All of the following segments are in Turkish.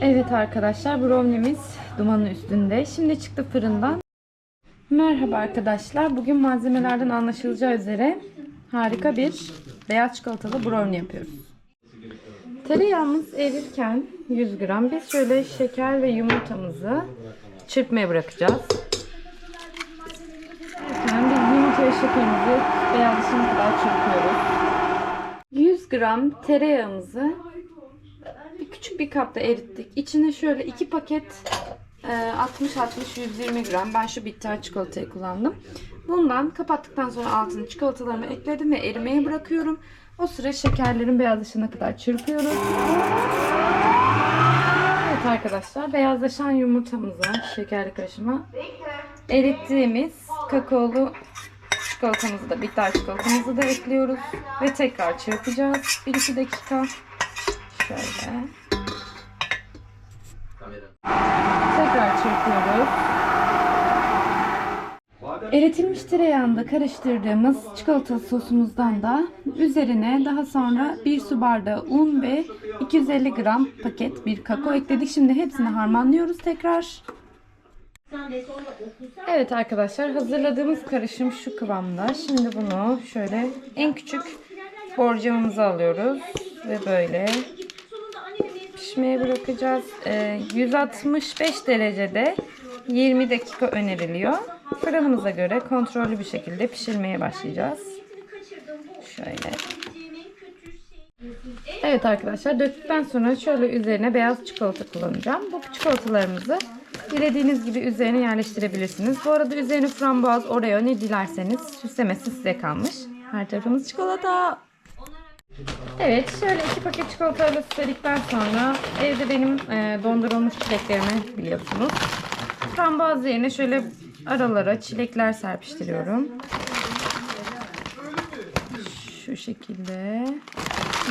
Evet arkadaşlar brownie'miz dumanın üstünde. Şimdi çıktı fırından. Merhaba arkadaşlar. Bugün malzemelerden anlaşılacağı üzere harika bir beyaz çikolatalı brownie yapıyoruz. Tereyağımız erirken 100 gram biz şöyle şeker ve yumurtamızı çırpmaya bırakacağız. Yani biz yumurta ve şekerimizi beyazlaşana kadar çırpıyoruz. 100 gram tereyağımızı bir küçük bir kapta erittik. İçine şöyle iki paket 60-60-120 gram. Ben şu bitter çikolatayı kullandım. Bundan kapattıktan sonra altını çikolatalarımı ekledim ve erimeye bırakıyorum. O sıra şekerlerin beyazlaşana kadar çırpıyorum. Evet arkadaşlar beyazlaşan yumurtamıza şekerli karışıma erittiğimiz kakaolu çikolatamızı da bitter çikolatamızı da ekliyoruz ve tekrar çırpacağız 1-2 dakika. Şöyle. Tekrar çırpıyoruz. Eritilmiş tereyağında karıştırdığımız çikolata sosumuzdan da üzerine daha sonra 1 su bardağı un ve 250 gram paket bir kakao ekledik. Şimdi hepsini harmanlıyoruz tekrar. Evet arkadaşlar hazırladığımız karışım şu kıvamda. Şimdi bunu şöyle en küçük borcamımıza alıyoruz ve böyle pişmeye bırakacağız. Ee, 165 derecede 20 dakika öneriliyor. Fırınımıza göre kontrollü bir şekilde pişirmeye başlayacağız. Şöyle. Evet arkadaşlar döktükten sonra şöyle üzerine beyaz çikolata kullanacağım. Bu çikolatalarımızı dilediğiniz gibi üzerine yerleştirebilirsiniz. Bu arada üzerine frambuaz, oreo ne dilerseniz süslemesi size kalmış. Her tarafımız çikolata. Evet şöyle iki paket çikolatayla süsledikten sonra evde benim e, dondurulmuş çileklerimi biliyorsunuz. Frambuaz yerine şöyle aralara çilekler serpiştiriyorum. Şu şekilde.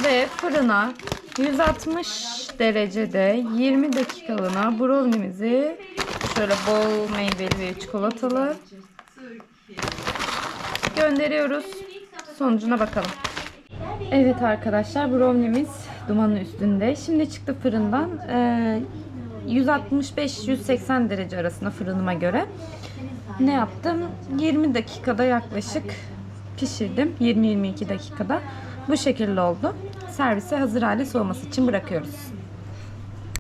Ve fırına 160 derecede 20 dakikalığına brownie'mizi şöyle bol meyveli ve çikolatalı gönderiyoruz. Sonucuna bakalım. Evet arkadaşlar brownie'miz dumanın üstünde. Şimdi çıktı fırından. Ee, 165-180 derece arasında fırınıma göre. Ne yaptım? 20 dakikada yaklaşık pişirdim. 20-22 dakikada. Bu şekilde oldu. Servise hazır hale soğuması için bırakıyoruz.